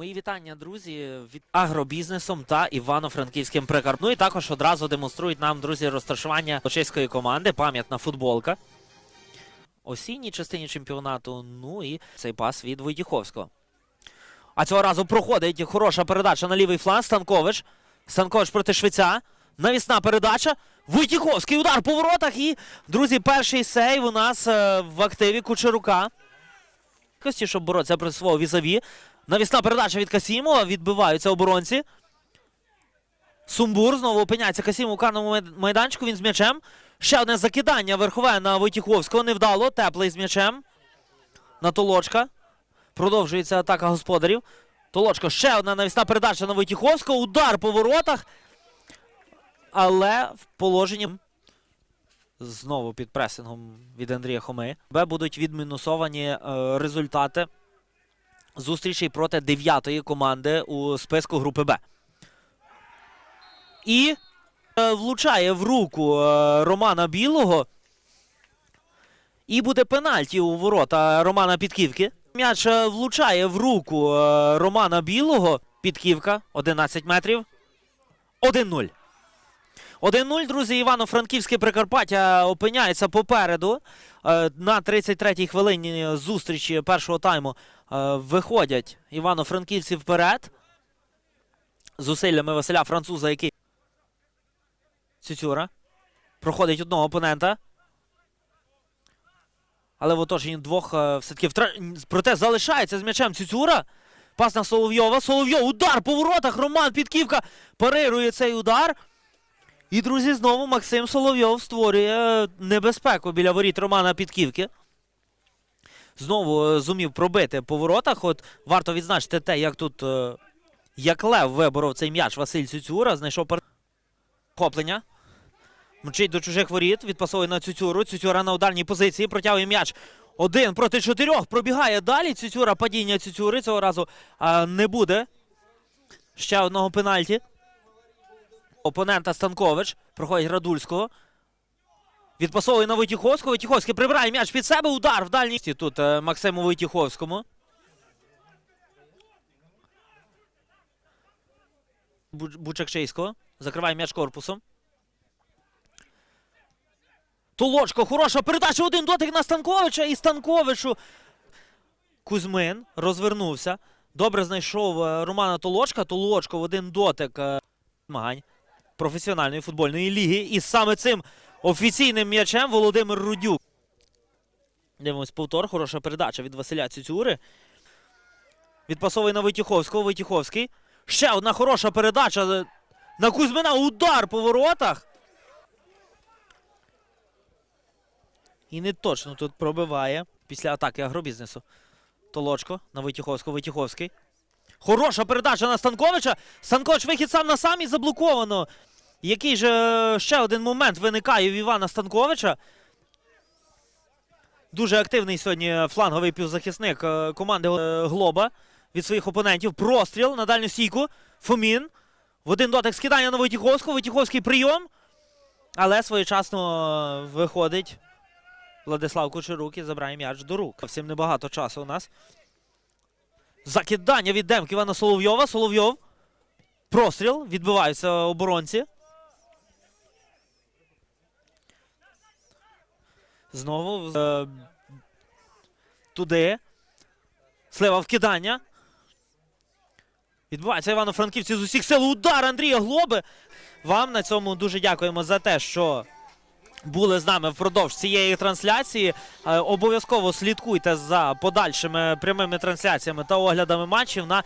Мої вітання, друзі, від агробізнесом та Івано-Франківським прикарп. Ну і також одразу демонструють нам, друзі, розташування чеської команди. Пам'ятна футболка. Осінній частині чемпіонату. Ну і цей пас від Войдіховського. А цього разу проходить хороша передача на лівий фланг. Станкович. Станкович проти Швеця. Навісна передача. Войтіховський удар по воротах. І, друзі, перший сейв у нас е, в активі Кучерука. Щоб боротися проти свого візаві. Навісна передача від Касімова. Відбиваються оборонці. Сумбур знову опиняється Касімов у карному майданчику. Він з м'ячем. Ще одне закидання верхове на Войтіховського. Невдало. Теплий з м'ячем. На Толочка. Продовжується атака господарів. Толочко ще одна навісна передача на Войтіховського. Удар по воротах. Але в положенні знову під пресингом від Андрія Хоми. Будуть відмінусовані е, результати зустрічей проти дев'ятої команди у списку групи Б. І е, влучає в руку е, Романа Білого. І буде пенальті у ворота Романа Підківки. М'яч е, влучає в руку Романа Білого. Підківка 11 метрів. 1-0. 1-0, друзі, Івано-Франківське Прикарпаття опиняється попереду. Е, На 33-й хвилині зустрічі першого тайму е, виходять Івано-Франківці вперед. Зусиллями Василя Француза, який Цюцюра. Проходить одного опонента. Але в оточенні двох е, все-таки втра... проте залишається з м'ячем Цюцюра. Пас на Соловйова. Соловйов. Удар по воротах. Роман Підківка парирує цей удар. І, друзі, знову Максим Соловйов створює небезпеку біля воріт Романа Підківки. Знову е, зумів пробити по воротах. От варто відзначити те, як тут е, як Лев виборов цей м'яч Василь Цюцюра, знайшов пар... Мчить до чужих воріт, відпасовує на Цюцюру. Цюцюра на ударній позиції, протягує м'яч. Один проти чотирьох. Пробігає далі. Цюцюра, падіння Цюцюри. Цього разу а, не буде. Ще одного пенальті. Опонента Станкович. Проходить Радульського. Відпасовує на Войтіховського. Войтіховський прибирає м'яч під себе. Удар в дальній. Тут е, Максиму Войтіховському. Буч- Бучакчийського. Закриває м'яч корпусом. Толочко, хороша передача. Один дотик на Станковича. І Станковичу. Кузьмин розвернувся. Добре знайшов е, Романа Толочка. Толочко в один дотик. е, Змагань професіональної футбольної ліги. І саме цим офіційним м'ячем Володимир Рудюк. Дивимось повтор. Хороша передача від Василя Цюцюри. Відпасовує на Войтіховського. Войтіховський. Ще одна хороша передача на Кузьмина. Удар по воротах. І не точно тут пробиває після атаки агробізнесу. Толочко на Войтіховського. Войтіховський. Хороша передача на Станковича. Станкович вихід сам на сам і заблоковано. Який же е, ще один момент виникає в Івана Станковича. Дуже активний сьогодні фланговий півзахисник е, команди е, Глоба від своїх опонентів. Простріл на дальню стійку. Фомін. В один дотик скидання на Войтіховського. Войтіховський прийом. Але своєчасно виходить Владислав Кучерук і забирає м'яч до рук. Всім небагато часу у нас. Закидання від Демківа на Соловйова. Соловйов. Простріл. Відбиваються оборонці. Знову е, туди. Слива вкидання. Відбувається Івано-Франківці з усіх сил. Удар Андрія Глоби. Вам на цьому дуже дякуємо за те, що були з нами впродовж цієї трансляції. Е, Обов'язково слідкуйте за подальшими прямими трансляціями та оглядами матчів на